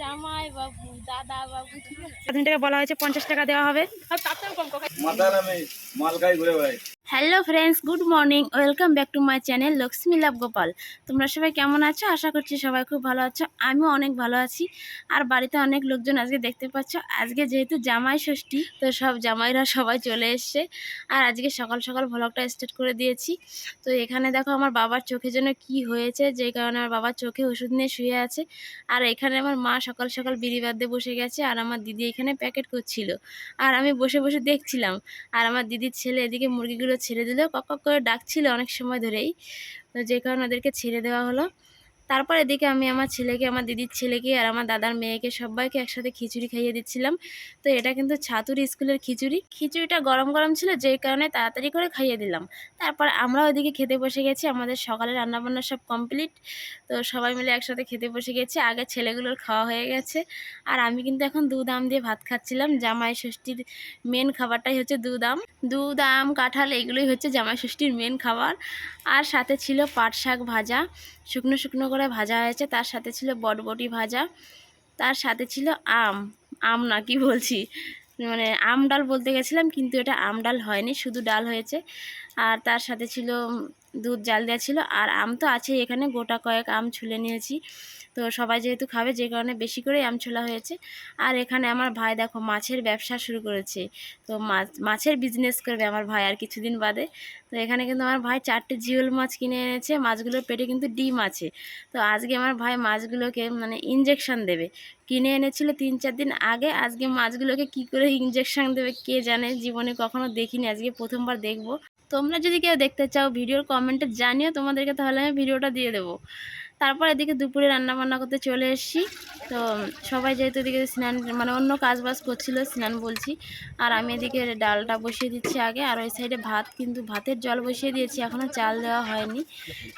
জামাই বাবু দাদা বাবু ঠিক আছে? টাকা বলা হয়েছে পঞ্চাশ টাকা দেওয়া হবে। আর তার কম কাকা মাথা নামে মাল খাই ঘুরে বেড়াই। Hello friends good morning welcome back to my channel Lakshmi love Gopal তোমরা সবাই কেমন আছো? আশা করছি সবাই খুব ভালো আছো। আমিও অনেক ভালো আছি। আর বাড়িতে অনেক লোকজন আজকে দেখতে পাচ্ছ। আজকে যেহেতু জামাই ষষ্ঠী, তো সব জামাইরা সবাই চলে এসছে। আর আজকে সকাল সকাল ভ্লগটা স্টার্ট করে দিয়েছি। তো এখানে দেখো আমার বাবার চোখে যেন কি হয়েছে। যে কারণে আমার বাবার চোখে ওষুধ নিয়ে শুয়ে আছে। আর এখানে আমার মা সকাল সকাল বিড়ি বাদে বসে গেছে। আর আমার দিদি এখানে প্যাকেট করছিল। আর আমি বসে বসে দেখছিলাম। আর আমার দিদির ছেলে এদিকে মুরগিগুলো ছেড়ে দিল। কক কক করে ডাকছিল অনেক সময় ধরেই। তো যে কারণে ওদেরকে ছেড়ে দেওয়া হলো। তারপর এদিকে আমি আমার ছেলেকে, আমার দিদির ছেলেকে আর আমার দাদার মেয়েকে সবাইকে একসাথে খিচুড়ি খাইয়ে দিচ্ছিলাম। তো এটা কিন্তু ছাতুর স্কুলের খিচুড়ি। খিচুড়িটা গরম গরম ছিল, যেই কারণে তাড়াতাড়ি করে খাইয়ে দিলাম। তারপর আমরা ওইদিকে খেতে বসে গেছি, আমাদের সকালে রান্নাবান্না সব কমপ্লিট। তো সবাই মিলে একসাথে খেতে বসে গেছি, আগে ছেলেগুলোর খাওয়া হয়ে গেছে। আর আমি কিন্তু এখন দুধ আম দিয়ে ভাত খাচ্ছিলাম, জামাই ষষ্ঠীর মেন খাবারটাই হচ্ছে দুধ আম দুধ আম কাঁঠাল, এগুলোই হচ্ছে জামাই ষষ্ঠীর মেন খাবার। আর সাথে ছিল পাট শাক ভাজা, শুকনো শুকনো করে ভাজা হয়েছে, তার সাথে ছিল বটবটি ভাজা, তার সাথে ছিল আম আম না কি বলছি মানে আম ডাল বলতে গেছিলাম, কিন্তু এটা আম ডাল হয়নি, শুধু ডাল হয়েছে, আর তার সাথে ছিল দুধ জাল দেওয়া ছিল আর আম তো আছে এখানে, গোটা কয়েক আম ছুলে নিয়েছি। তো সবাই যেহেতু খাবে, যে কারণে বেশি করে আম ছোলা হয়েছে। আর এখানে আমার ভাই দেখো মাছের ব্যবসা শুরু করেছে। তো মাছ, মাছের বিজনেস করবে আমার ভাই আর কিছুদিন বাদে। তো এখানে কিন্তু আমার ভাই চারটে জিওল মাছ কিনে এনেছে, মাছগুলোর পেটে কিন্তু ডিম আছে। তো আজকে আমার ভাই মাছগুলোকে মানে ইঞ্জেকশন দেবে। কিনে এনেছিল তিন চার দিন আগে, আজকে মাছগুলোকে কি করে ইঞ্জেকশন দেবে কে জানে, জীবনে কখনো দেখিনি। আজকে প্রথমবার দেখব। তোমরা যদি কেউ দেখতে চাও ভিডিওর কমেন্টে জানিও তোমাদেরকে তাহলে আমি ভিডিওটা দিয়ে দেবো। তারপর এদিকে দুপুরে রান্না বান্না করতে চলে এসেছি। তো সবাই যেহেতু এদিকে স্নান মানে অন্য কাজ বাজ করছিল, স্নান বলছি। আর আমি এদিকে ডালটা বসিয়ে দিচ্ছি আগে। আর ওই সাইডে ভাত, কিন্তু ভাতের জল বসিয়ে দিয়েছি এখনও চাল দেওয়া হয়নি।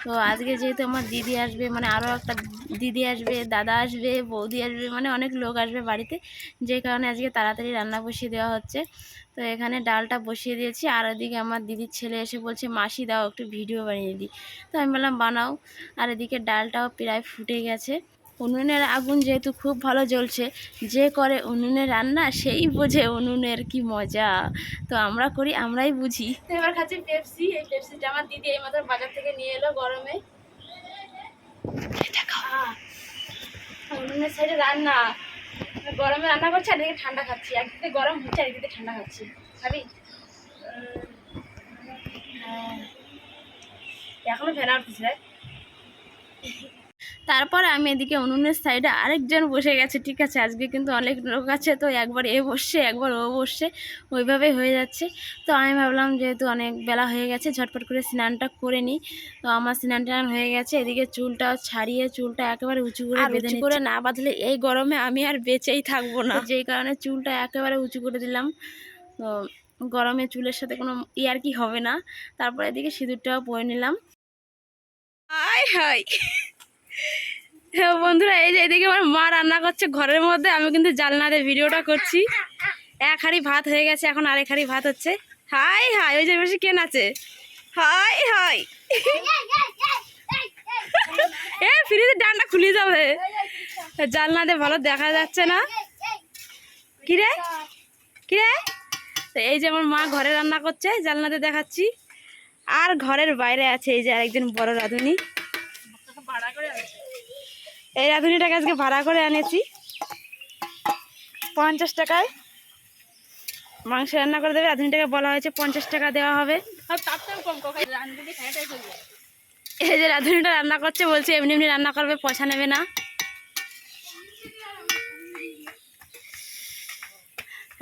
তো আজকে যেহেতু আমার দিদি আসবে মানে আরও একটা দিদি আসবে, দাদা আসবে, বৌদি আসবে মানে অনেক লোক আসবে বাড়িতে। যে কারণে আজকে তাড়াতাড়ি রান্না বসিয়ে দেওয়া হচ্ছে। তো এখানে ডালটা বসিয়ে দিয়েছি। আর ওদিকে আমার দিদির ছেলে এসে বলছে, মাসি, দাও একটু ভিডিও বানিয়ে দিই। তো আমি বললাম, বানাও। আর এদিকে ডালটাও প্রায় ফুটে গেছে। উনুনের আগুন যেহেতু খুব ভালো জ্বলছে যে করে উনুনে রান্না সেই বোঝে উনুনের কি মজা। তো আমরা করি আমরাই বুঝি। তো এবার খাচ্ছি পেপসি এই পেপসিটা আমার দিদি এই মাত্র বাজার থেকে নিয়ে এলো গরমে। আহ, উনুনের সাইডে রান্না। গরমে রান্না করছি আর এদিকে ঠান্ডা খাচ্ছি। একদিকে গরম হচ্ছে আর একদিকে ঠান্ডা খাচ্ছি। খাবি হ্যাঁ। এখনও ফেনা উঠতেছে রে। তারপরে আমি এদিকে উনুনের সাইডে আরেকজন বসে গেছে ঠিক আছে আজকে কিন্তু অনেক লোক আছে তো একবার এ বসছে একবার ও বসছে ওইভাবে হয়ে যাচ্ছে। তো আমি ভাবলাম যেহেতু অনেক বেলা হয়ে গেছে ঝটপট করে স্নানটা করে নিই। তো আমার স্নান টান হয়ে গেছে এদিকে চুলটাও ছাড়িয়ে চুলটা একেবারে উঁচু করে বেঁধে করে না বাঁধলে এই গরমে আমি আর বেঁচেই থাকব না। যেই কারণে চুলটা একেবারে উঁচু করে দিলাম। তো গরমে চুলের সাথে কোনো ইয়ার কি হবে না। তারপর এদিকে সিঁদুরটাও পরে নিলাম। আয় হাই। হ্যাঁ বন্ধুরা, এই যে এদিকে আমার মা রান্না করছে ঘরের মধ্যে, আমি কিন্তু জানলাতে ভিডিওটা করছি। এক হাঁড়ি ভাত হয়ে গেছে, এখন আরেক হাঁড়ি ভাত হচ্ছে। হাই হাই, ওই যে বেশি কেন আছে? High high. এ, ফ্রিজের ডান্ডা খুলে যাবে। জানলাতে ভালো দেখা যাচ্ছে না। কিরে? কিরে? এই যে আমার মা ঘরে রান্না করছে জালনাতে দেখাচ্ছি। আর ঘরের বাইরে আছে এই যে আরেকজন বড় রাঁধুনি। এই রাঁধুনিটাকে আজকে ভাড়া করে আনেছি। পঞ্চাশ টাকায়। মাংস রান্না করে দেবে। রাঁধুনিটাকে বলা হয়েছে পঞ্চাশ টাকা দেওয়া হবে। এই যে রাঁধুনিটা রান্না করছে, বলছে এমনি এমনি রান্না করবে, পয়সা নেবে না।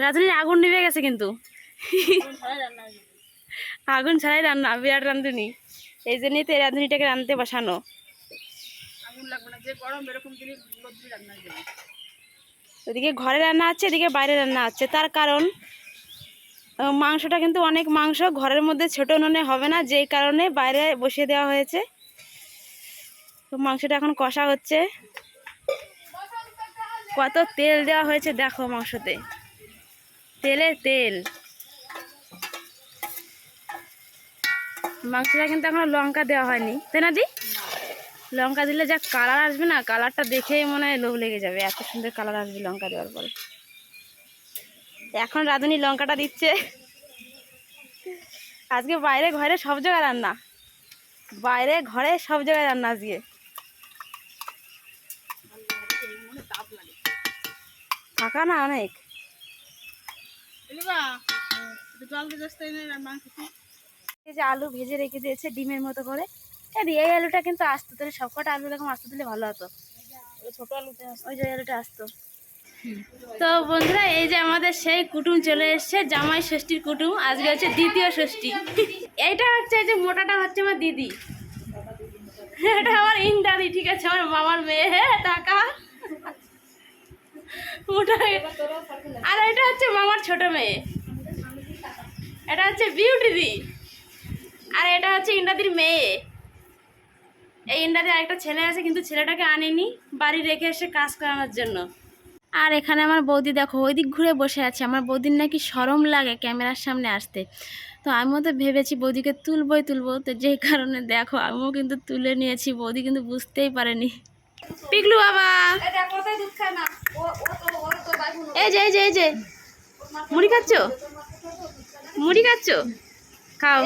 রাঁধুনির আগুন নিভে গেছে কিন্তু। আগুন ছাড়াই রান্না বিরাট রাঁধুনি। এই জন্যই তো এই রাঁধুনিটাকে রাঁধতে বসানো। ওদিকে ঘরে রান্না হচ্ছে এদিকে বাইরে রান্না হচ্ছে। তার কারণ মাংসটা কিন্তু অনেক মাংস ঘরের মধ্যে ছোট উনুনে হবে না যেই কারণে বাইরে বসিয়ে দেওয়া হয়েছে। তো মাংসটা এখন কষা হচ্ছে। কত তেল দেওয়া হয়েছে দেখো মাংসতে। তেলে তেল। মাংসটা কিন্তু এখনও লঙ্কা দেওয়া হয়নি। তাই না দি? লঙ্কা দিলে যা কালার আসবে না কালারটা দেখেই মনে হয় লোভ লেগে যাবে। এত সুন্দর কালার আসবে লঙ্কা দেওয়ার পরে। এখন রাঁধুনি লঙ্কাটা দিচ্ছে। আজকে বাইরে ঘরে সব জায়গায় রান্না। বাইরে ঘরে সব জায়গায় রান্না আজকে। ফাঁকা না অনেক? জল দিয়ে যে আলু ভেজে রেখে দিয়েছে ডিমের মতো করে। এই আলুটা কিন্তু আসতো তাহলে সবকটা আলু এরকম আসতে দিলে ভালো হতো। ছোট আলুতে ওই যে আলুটা আসতো। তো বন্ধুরা এই যে আমাদের সেই কুটুম চলে এসেছে জামাই ষষ্ঠীর কুটুম। আজকে হচ্ছে দ্বিতীয় ষষ্ঠী। এইটা হচ্ছে এই যে মোটাটা হচ্ছে আমার দিদি। এটা আমার ইন্দাদি ঠিক আছে আমার মামার মেয়ে। হ্যাঁ টাকা। মোটা আর এটা হচ্ছে মামার ছোট মেয়ে। এটা হচ্ছে বিউটি দি। আর এটা হচ্ছে ইন্দাদির মেয়ে। এই ইন্দাদির আরেকটা ছেলে আছে, কিন্তু ছেলেটাকে আনেনি, বাড়ি রেখে এসে কাজ করানোর জন্য। আর এখানে আমার বৌদি দেখো, ওই দিক ঘুরে বসে আছে। আমার বৌদির নাকি সরম লাগে ক্যামেরার সামনে আসতে। তো আমিও তো ভেবেছি বৌদিকে তুলবই, তুলবো। তো যেই কারণে দেখো, আমিও কিন্তু তুলে নিয়েছি। বৌদি কিন্তু বুঝতেই পারেনি। পিকলু বাবা! এই যে এই যে এই যে। মুড়ি খাচ্ছ? মুড়ি খাচ্ছ? খাও।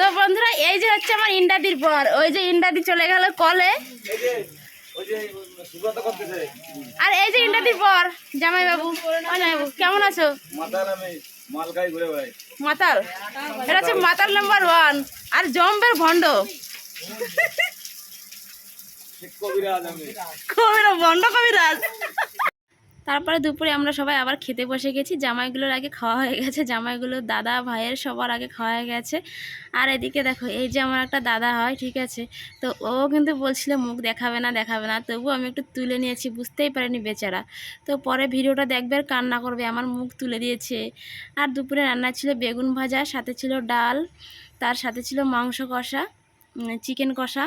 তো বন্ধুরা এই যে হচ্ছে আমার ইন্ডাদির পর ওই যে ইন্ডাদি চলে গেল কলে। আর এই যে ইন্ডাদির পর জামাই বাবু কেমন আছো? মাতাল। এটা হচ্ছে মাতাল নাম্বার ওয়ান আর জম্বের ভণ্ড। কবিরাজ কবিরা ভণ্ড কবিরাজ। তারপরে দুপুরে আমরা সবাই আবার খেতে বসে গেছি। জামাইগুলোর আগে খাওয়া হয়ে গেছে। জামাইগুলোর দাদা ভাইয়ের সবার আগে খাওয়া হয়ে গেছে। আর এদিকে দেখো, এই যে আমার একটা দাদা হয়, ঠিক আছে? তো ও কিন্তু বলছিল, মুখ দেখাবে না দেখাবে না। তবু আমি একটু তুলে নিয়েছি, বুঝতেই পারিনি বেচারা। তো পরে ভিডিওটা দেখবে আর কান্না করবে, আমার মুখ তুলে দিয়েছে। আর দুপুরে রান্না ছিল বেগুন ভাজা, সাথে ছিল ডাল, তার সাথে ছিল মাংস কষা চিকেন কষা।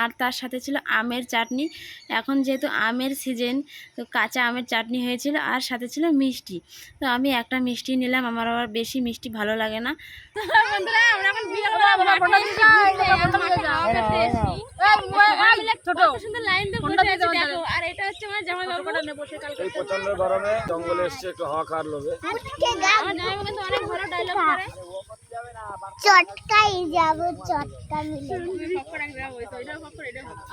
আর তার সাথে ছিল আমের চাটনি। এখন যেহেতু আমের সিজন তো কাঁচা আমের চাটনি হয়েছিল আর সাথে ছিল মিষ্টি। তো আমি একটা মিষ্টি নিলাম আমার আবার বেশি মিষ্টি ভালো লাগে না। প্রচণ্ড গরমে জঙ্গলে এসছে একটু হাওয়া লোভে। অনেক ভালো ডায়লগ করে। চটকাই যাব চটকা মিলে।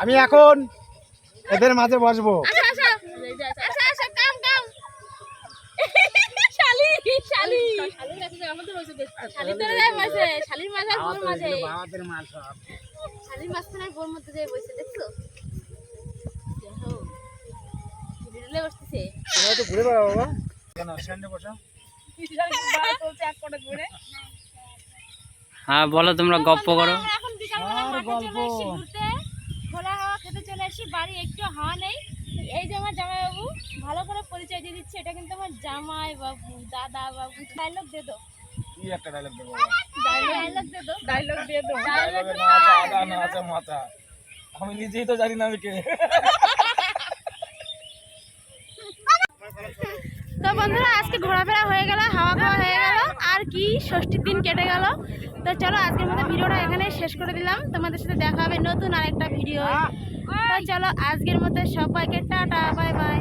আমি এখন এদের মাঝে বসবো। আচ্ছা আচ্ছা। আচ্ছা আচ্ছা ঘুরে বাবা। কেন হ্যাঁ বলো তোমরা গপ্প করো। আমরা এখন বিকালবেলা মাঠে চলে এসেছি ঘুরতে খোলা হাওয়া এসেছি বাড়ি একটু হাওয়া নেই। এই যে আমার জামাই বাবু ভালো করে পরিচয় দিয়ে দিচ্ছে এটা কিন্তু আমার জামাই বাবু দাদা বাবু ডায়লগ দে দো কি একটা ডায়লগ দেবো? ডায়লগ দে দো ডায়লগ দিয়ে দেবো ডায়লগে না আছে আদা না আছে মাথা। আমি নিজেই তো জানি না আমি কে। তো বন্ধুরা আজকে ঘোরাফেরা হয়ে গেল হাওয়া খাওয়া হয়ে গেল আর কি ষষ্ঠীর দিন কেটে গেল। তো চলো আজকের মতো ভিডিওটা এখানে শেষ করে দিলাম। তোমাদের সাথে দেখা হবে নতুন আরেকটা ভিডিও তো চলো আজকের মতো সবাইকে টাটা বাই বাই।